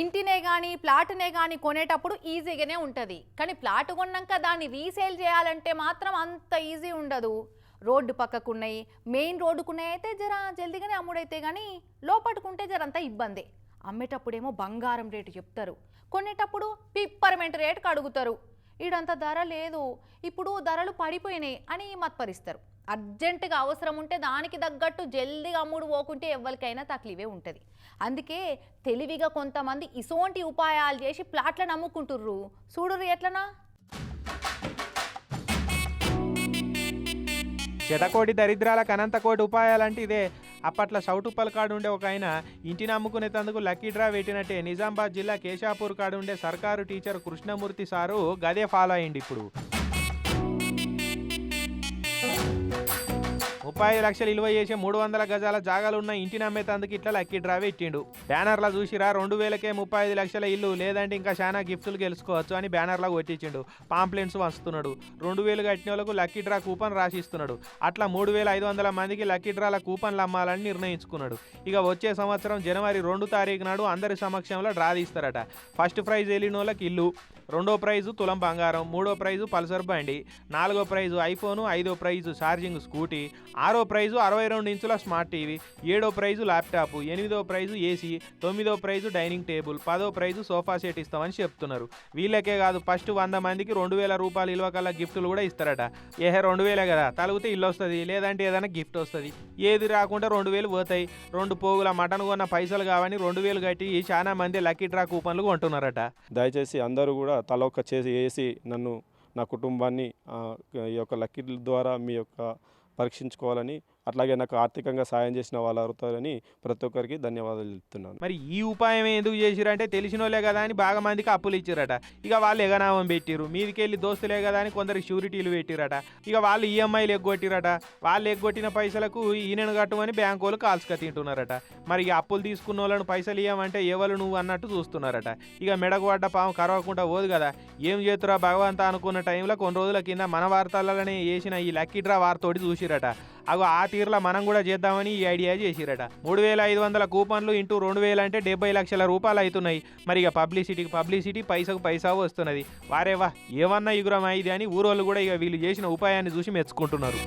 ఇంటినే కానీ ప్లాట్నే కానీ కొనేటప్పుడు ఈజీగానే ఉంటుంది. కానీ ప్లాట్ కొన్నాక దాన్ని రీసేల్ చేయాలంటే మాత్రం అంత ఈజీ ఉండదు. రోడ్డు పక్కకున్నాయి మెయిన్ రోడ్డుకున్నాయి అయితే జర జల్దీగానే అమ్ముడైతే కానీ లోపట్టుకుంటే జరంత ఇబ్బందే. అమ్మేటప్పుడేమో బంగారం రేటు చెప్తారు. కొనేటప్పుడు పిప్పర్మెంట్ రేటుకు అడుగుతారు ఈడంత ధర లేదు ఇప్పుడు ధరలు పడిపోయినాయి అని మత్పరిస్తారు. అర్జెంటుగా అవసరం ఉంటే దానికి తగ్గట్టు జల్దీగా అమ్ముడు పోకుంటే ఎవరికైనా తక్లీవే ఉంటుంది. అందుకే తెలివిగా కొంతమంది ఇసోంటి ఉపాయాలు చేసి ప్లాట్లను అమ్ముకుంటుర్రు. చూడుర్రు ఎట్లనా? శతకోటి దరిద్రాలకు అనంతకోటి ఉపాయాలంటే ఇదే. అప్పట్లో సౌటుప్పల్ కాడు ఉండే ఒక ఆయన ఇంటిని అమ్ముకునేందుకు లక్కీ డ్రా పెట్టినట్టే నిజామాబాద్ జిల్లా కేశాపూర్ కాడు ఉండే సర్కారు టీచర్ కృష్ణమూర్తి సారు గదే ఫాలో అయ్యింది ఇప్పుడు ముప్పై ఐదు లక్షలు విలువ చేసే మూడు వందల గజాల జాగాలు ఉన్న ఇంటిని అమ్మేతందుకు ఇట్లా లక్కీ డ్రావే ఇచ్చిండు. బ్యానర్లా చూసిరా రెండు వేలకే ముప్పై ఐదు లక్షల ఇల్లు లేదంటే ఇంకా చాలా గిఫ్ట్లు గెలుచుకోవచ్చు అని బ్యానర్లా కొట్టించిండు. పాంప్లెంట్స్ వంచుతున్నాడు రెండు వేలు కట్టిన వాళ్ళకు లక్కీ డ్రా కూపన్ రాసిస్తున్నాడు అట్లా మూడు వేల ఐదు వందల మందికి లక్కీ డ్రాల కూపన్లు అమ్మాలని నిర్ణయించుకున్నాడు. ఇక వచ్చే సంవత్సరం జనవరి రెండు తారీఖు నాడు అందరి సమక్షంలో డ్రా తీస్తారట. ఫస్ట్ ప్రైజ్ వెళ్ళిన వాళ్ళకి ఇల్లు. రెండో ప్రైజు తులం బంగారం మూడో ప్రైజు పల్సర్ బండి నాలుగో ప్రైజు ఐఫోను ఐదో ప్రైజు ఛార్జింగ్ స్కూటీ ఆరో ప్రైజు అరవై రెండు ఇంచుల స్మార్ట్ టీవీ ఏడో ప్రైజు ల్యాప్టాప్ ఎనిమిదో ప్రైజు ఏసీ తొమ్మిదో ప్రైజు డైనింగ్ టేబుల్ పదో ప్రైజు సోఫా సెట్ ఇస్తామని చెప్తున్నారు. వీళ్ళకే కాదు ఫస్ట్ వంద మందికి రెండు వేల రూపాయలు ఇల్వ కల్లా గిఫ్టులు కూడా ఇస్తారట. ఏహే రెండు వేలే కదా తలిగితే ఇల్లు వస్తుంది లేదంటే ఏదైనా గిఫ్ట్ వస్తుంది. ఏది రాకుండా రెండు వేలు పోతాయి. రెండు పోగుల మటన్ కొన్న పైసలు కావని రెండు వేలు కట్టి చాలా మంది లక్కీ డ్రా కూపన్లు కొంటున్నారట. దయచేసి అందరూ కూడా తల ఒక్క చేసి వేసి నన్ను నా కుటుంబాన్ని ఈ యొక్క లక్కీ ద్వారా మీ యొక్క పరీక్షించుకోవాలని అట్లాగే నాకు ఆర్థికంగా సాయం చేసిన వాళ్ళు అవుతారని ప్రతి ఒక్కరికి ధన్యవాదాలు చెప్తున్నాను. మరి ఈ ఉపాయం ఎందుకు చేసిరంటే తెలిసినోళ్ళే కదా అని బాగా మందికి అప్పులు ఇచ్చారట. ఇక వాళ్ళు ఎగనామం పెట్టిరు మీదికెళ్ళి దోస్తులే కదా అని కొందరికి షూరిటీలు పెట్టిరట. ఇక వాళ్ళు ఈఎంఐలు ఎగ్గొట్టిరట. వాళ్ళు ఎగ్గొట్టిన పైసలకు ఈయనను కట్టమని బ్యాంకు వాళ్ళు కాల్చుక తింటున్నారట. మరి ఈ అప్పులు తీసుకున్న వాళ్ళను పైసలు ఇవ్వమంటే ఎవరు నువ్వు అన్నట్టు చూస్తున్నారట. ఇక మెడకు పడ్డ పాము కరవకుండా పోదు కదా. ఏం చేతురా భగవంత అనుకున్న టైంలో కొన్ని రోజుల కింద మన వార్తలనే వేసిన ఈ లక్కీ డ్రా వార్తోటి చూసిరట. అగో ఆ తీరులో మనం కూడా చేద్దామని ఈ ఐడియా చేసిరట. మూడు వేల ఐదు వందల కూపన్లు ఇంటూ రెండు వేలు అంటే డెబ్బై లక్షల రూపాయలు అవుతున్నాయి. మరి ఇక పబ్లిసిటీకి పబ్లిసిటీ పైసకు పైసా వస్తున్నది. వారేవా ఏమన్నా ఇగురం ఇది అని ఊరోళ్ళు కూడా ఇక వీళ్ళు చేసిన ఉపాయాన్ని చూసి మెచ్చుకుంటున్నారు.